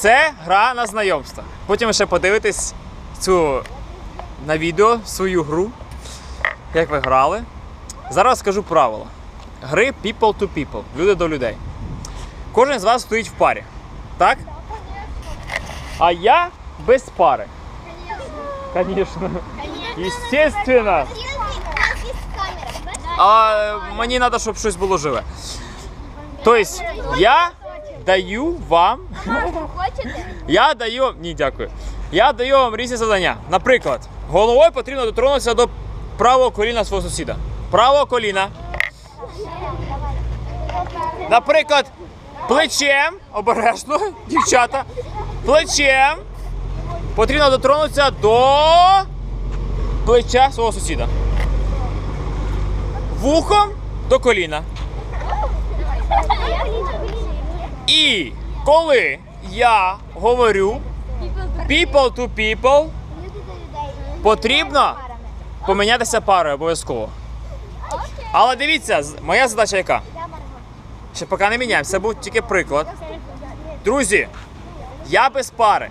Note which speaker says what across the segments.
Speaker 1: Це гра на знайомство. Потім ви ще подивитесь цю на відео свою гру, як ви грали. Зараз скажу правила. Гри people to people, люди до людей. Кожен з вас стоїть в парі. Так? А я без пари. Звісно. Естественно. А мені треба, щоб щось було живе. Тобто, я даю вам.
Speaker 2: Хочете?
Speaker 1: Я даю. Ні, дякую. Я даю вам різні завдання. Наприклад, головою потрібно доторкнутися до правого коліна свого сусіда. Правого коліна. Наприклад, плечем, обережно, дівчата, плечем потрібно дотронутися до плеча свого сусіда. Вухом до коліна. І коли я говорю people to people, потрібно помінятися парою обов'язково. Але дивіться, моя задача яка? Ще поки не міняємося, був тільки приклад. Друзі, я без пари.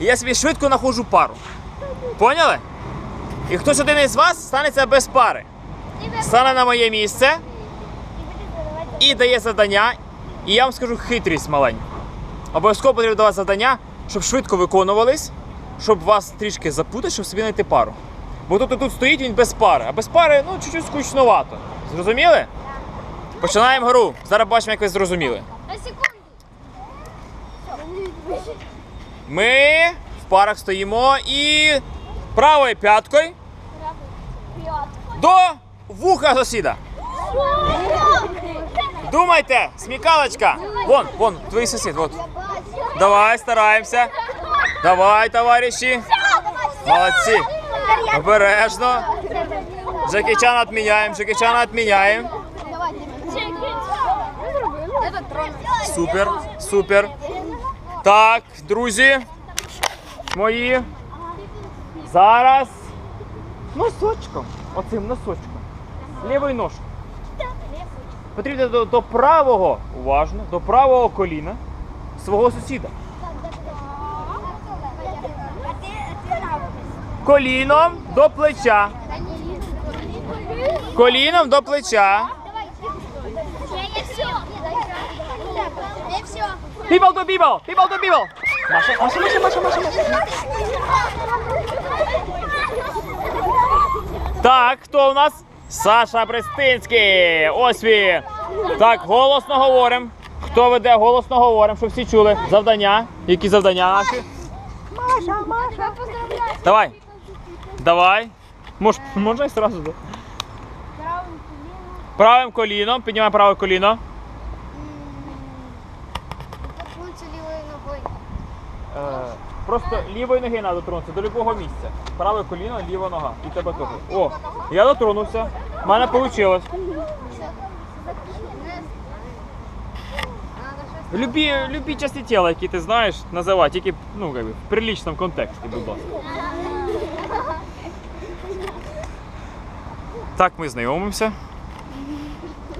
Speaker 1: І я собі швидко знаходжу пару. Поняли? І хтось один із вас станеться без пари. Стане на моє місце і дає завдання. І я вам скажу хитрість маленьку. Обов'язково потрібно давати завдання, щоб швидко виконувались, щоб вас трішки запутати, щоб собі знайти пару. Бо тут тут стоїть він без пари, а без пари ну чуть-чуть скучновато. Зрозуміли? Починаємо гру. Зараз бачимо, як ви зрозуміли.
Speaker 2: На секунду.
Speaker 1: Ми в парах стоїмо і правою п'яткою до вуха сусіда. Думайте, смікалочка. Вон, вон, твій сусід, вот. Давай, стараємося. Давай, товариші. Молодці. Обережно. Джекі Чан відміняємо, Джекі Чан відміняємо. Супер, супер. Так, друзі. Мої. Зараз. Носочком. Оцим носочком. Лівою ножкою. Потрібно до, до правого, уважно, до правого коліна свого сусіда. Коліном до плеча. Коліном до плеча. People to people! People to people! Маша, Маша, Маша, Маша, Маша, Маша. Так, хто у нас? Саша Престинський. Ось він. Так, голосно говоримо. Хто веде, голосно говоримо, щоб всі чули. Завдання. Які завдання наші?
Speaker 2: Маша, Маша. Поздравляю.
Speaker 1: Давай. Давай. Мож, можна і сразу. да? Правим коліном. Піднімай праве коліно.
Speaker 2: Торкнуться лівою ногою.
Speaker 1: Просто лівої ноги треба дотронутися до любого місця. Праве коліно, ліва нога. І тебе теж. О, я дотронувся. У мене вийшло. Любі, любі часті тіла, які ти знаєш, називай, тільки ну, как би, в приличному контексті, будь ласка. Так, ми знайомимося.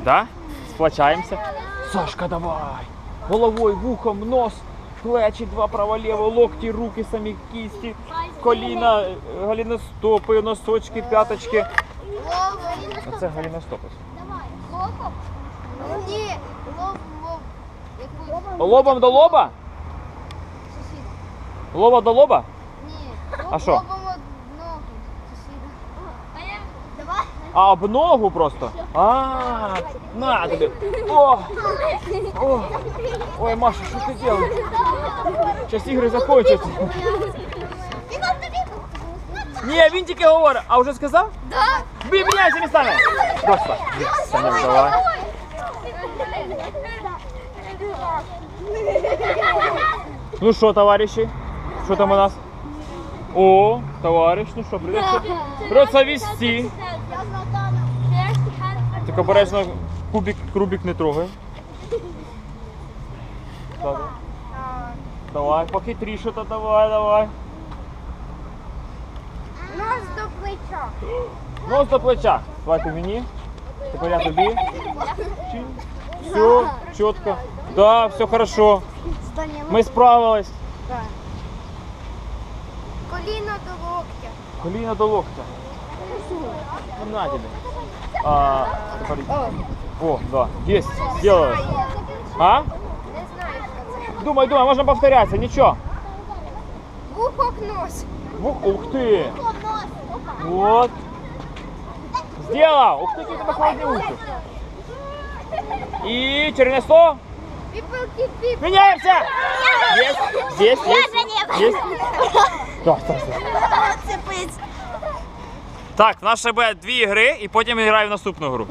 Speaker 1: Да? Сплачаємося. Сашка, давай! Головою, вухом, нос, плечі, два право-ліво, локті, руки, самі кісті, коліна, галіностопи, носочки, п'яточки. Оце галіностопи.
Speaker 2: Лобом? Ні, лоб, лоб.
Speaker 1: Лобом до лоба? Лоба до лоба?
Speaker 2: Ні.
Speaker 1: А що? А об ногу просто? А, на тобі. О! О! Ой, Маша, що ти робиш? Зараз ігри закончаться. Ні, він тільки говорить. А вже сказав?
Speaker 2: Да.
Speaker 1: Ви міняйся містами. Просто. Саня, давай. Ну що, товариші? Що там у нас? О, товариш, ну що, придеться, придеться вести. Так обережно кубик, крубик не трогай. Так. Давай, похитріше то давай, давай.
Speaker 2: Нос до плеча.
Speaker 1: Нос до плеча. Давай ти мені. Тепер я тобі. Все, чітко. Да, все хорошо. Ми справились.
Speaker 2: Коліно до локтя.
Speaker 1: Коліна до локтя. Ну, на тебе. А, тепер... О, да, есть, сделаю. А?
Speaker 2: Не знаю, що це.
Speaker 1: Думай, думай, можна повторятися, нічого.
Speaker 2: Вухок нос.
Speaker 1: Ух, ух ты! Вот. Сделал! Ух ты, какие у тебя холодные уши. И чернесто.
Speaker 2: Піпелки піп.
Speaker 1: Меняемся! Есть, здесь, есть, есть. Так, так, так. Так, в нас ще буде дві гри, і потім я граю в наступну гру.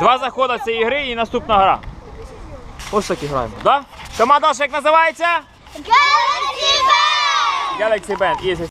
Speaker 1: Два заходи цієї гри і наступна гра. Ось так і граємо, да? Команда наша як називається?
Speaker 2: Galaxy
Speaker 1: Galaxy Band. І